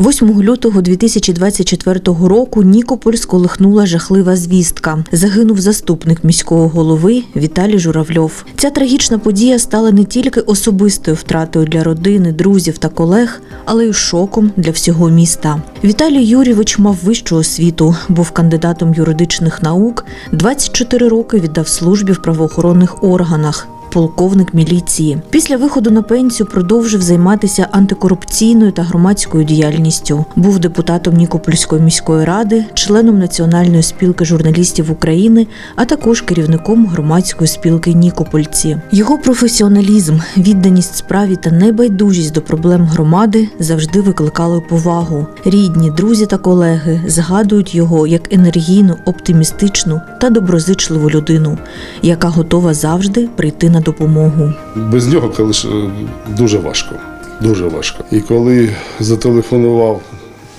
8 лютого 2024 року Нікополь сколихнула жахлива звістка. Загинув заступник міського голови Віталій Журавльов. Ця трагічна подія стала не тільки особистою втратою для родини, друзів та колег, але й шоком для всього міста. Віталій Юрійович мав вищу освіту, був кандидатом юридичних наук, 24 роки віддав службі в правоохоронних органах полковник міліції. Після виходу на пенсію продовжив займатися антикорупційною та громадською діяльністю. Був депутатом Нікопольської міської ради, членом Національної спілки журналістів України, а також керівником громадської спілки Нікопольці. Його професіоналізм, відданість справі та небайдужість до проблем громади завжди викликали повагу. Рідні, друзі та колеги згадують його як енергійну, оптимістичну та доброзичливу людину, яка готова завжди прийти на допомогу. Без нього коли е, дуже важко. Дуже важко. І коли зателефонував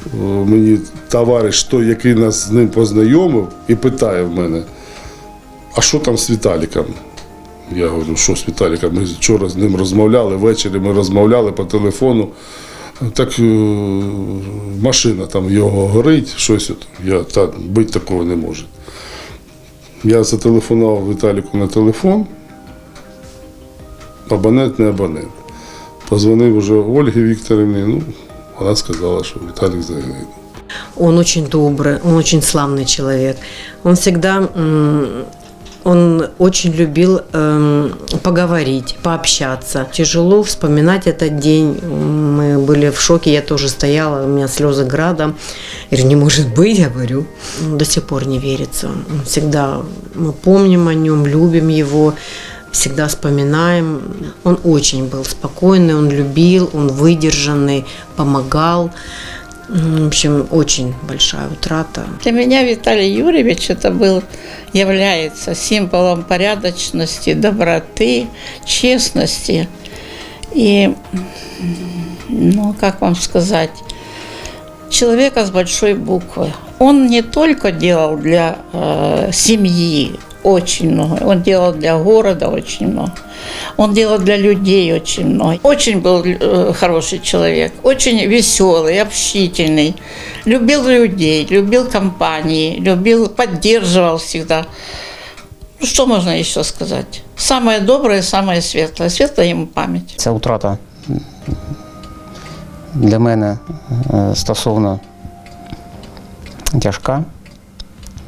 е, мені товариш, той, який нас з ним познайомив, і питає в мене, а що там з Віталіком? Я говорю, що з Віталіком? Ми вчора з ним розмовляли, ввечері ми розмовляли по телефону. Так е, машина там його горить, щось. Я та бить такого не може. Я зателефонував Віталіку на телефон абонент не абонент. Позвонив уже Ольгі Вікторівні, ну, вона сказала, що Віталік загинув. Он очень добрый, он очень славный человек. Он всегда, м, он очень любил эм, поговорить, пообщаться. Тяжело вспоминать этот день. Мы были в шоке, я тоже стояла, у меня слезы градом. Я говорю, не может быть, я говорю. Ну, До сих пор не верится. Он всегда, мы помним о нем, любим его, Всегда вспоминаем. Он очень был спокойный, он любил, он выдержанный, помогал. М, В общем, очень большая утрата. Для меня Виталий Юрьевич это был, является символом порядочности, доброты, честности. И, ну, как вам сказать, человека с большой буквы. Он не только делал для э, семьи очень много, он делал для города очень много. Он делал для людей очень много. Очень был э, хороший человек, очень веселый, общительный. Любил людей, любил компании, любил, поддерживал всегда. Ну, что можно еще сказать? Самое доброе, самое светлое. Светлая ему память. Ця втрата для мене е, стосовно тяжка,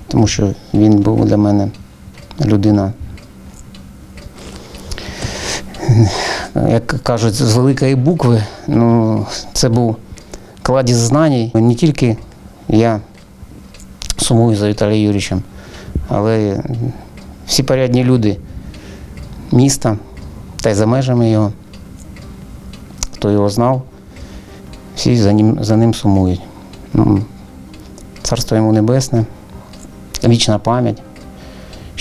тому що він був для мене людина, як кажуть, з великої букви. Ну, це був кладізь знань. Не тільки я сумую за Віталієм Юрійовичем, але всі порядні люди міста та й за межами його хто його знав, всі за ним, за ним сумують. Ну, царство йому небесне, вічна пам'ять.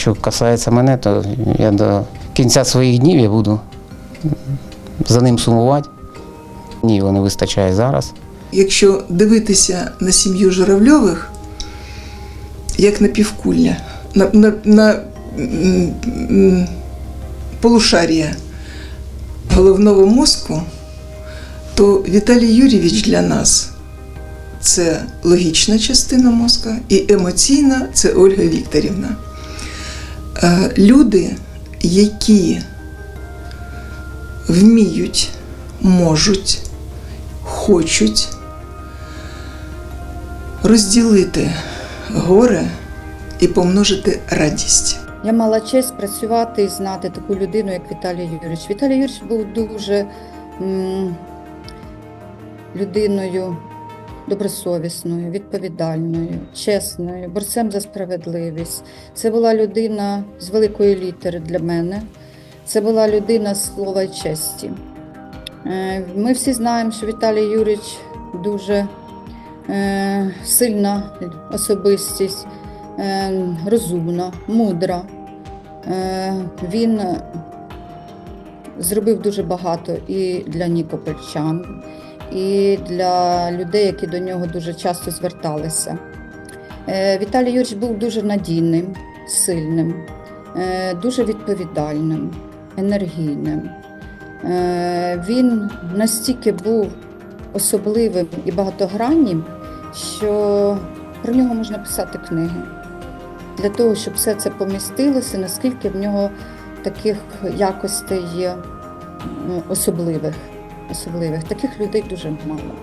Що касається мене, то я до кінця своїх днів я буду за ним сумувати. Ні, його не вистачає зараз. Якщо дивитися на сім'ю Журавльових, як на півкулля, на, на, на полушарія головного мозку, то Віталій Юрійович для нас це логічна частина мозка і емоційна це Ольга Вікторівна. Е, Люди, які вміють, можуть, хочуть розділити горе і помножити радість. Я мала честь працювати і знати таку людину, як Віталій Юрійович. Віталій Юрійович був дуже людиною добросовісною, відповідальною, чесною, борцем за справедливість. Це була людина з великої літери для мене. Це була людина слова й честі. Е, Ми всі знаємо, що Віталій Юрійович дуже е, сильна особистість, е, розумна, мудра. Він зробив дуже багато і для нікопольчан, і для людей, які до нього дуже часто зверталися. Е, Віталій Юрійович був дуже надійним, сильним, е, дуже відповідальним, енергійним. Е, Він настільки був особливим і багатограннім, що про нього можна писати книги. Для того, щоб все це помістилося, наскільки в нього таких якостей є особливих. Особливих. Таких людей дуже мало.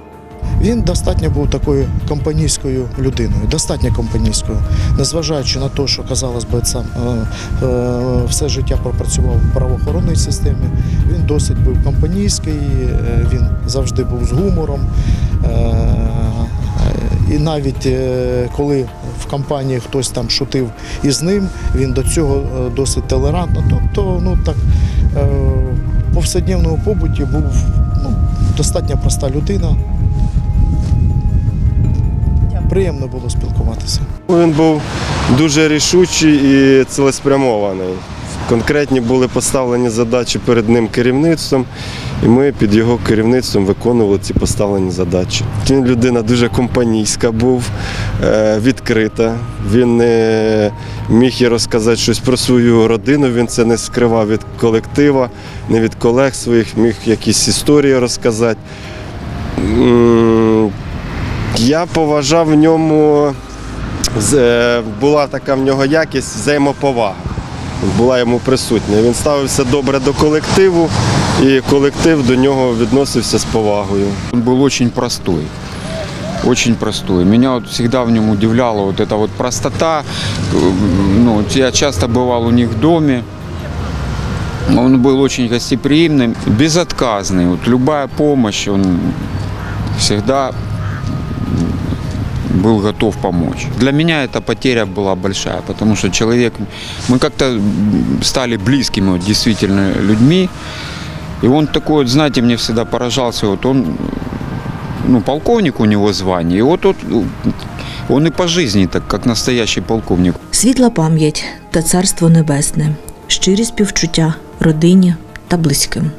Він достатньо був такою компанійською людиною, достатньо компанійською, незважаючи на те, що казалось би, сам е, е, все життя пропрацював в правоохоронній системі. Він досить був компанійський, е, він завжди був з гумором. І навіть коли в компанії хтось там шутив із ним, він до цього досить толерантно. Тобто, ну так в повсякденному побуті був ну, достатньо проста людина. Приємно було спілкуватися. Він був дуже рішучий і цілеспрямований. Конкретні були поставлені задачі перед ним керівництвом, і ми під його керівництвом виконували ці поставлені задачі. Він людина дуже компанійська був, е, відкрита. Він не міг і розказати щось про свою родину, він це не скривав від колектива, не від колег своїх, міг якісь історії розказати. Я поважав в ньому, е, була така в нього якість взаємоповага Була йому присутня. Він ставився добре до колективу, і колектив до нього відносився з повагою. Он был очень простой. Очень простой. Меня вот всегда в нем удивляла вот эта вот простота. Э, Ну, вот я часто бывал у них в доме. Он был очень гостеприимным, безотказный. Вот любая помощь, он всегда был готов помочь. Для меня эта потеря была большая, потому что человек, мы как-то м, стали близкими вот, действительно людьми. И он такой, вот, знаете, мне всегда поражался, вот он, ну, полковник у него звание, и вот, вот он и по жизни так, как настоящий полковник. Світла пам'ять та царство небесне, щирі співчуття родині та близьким.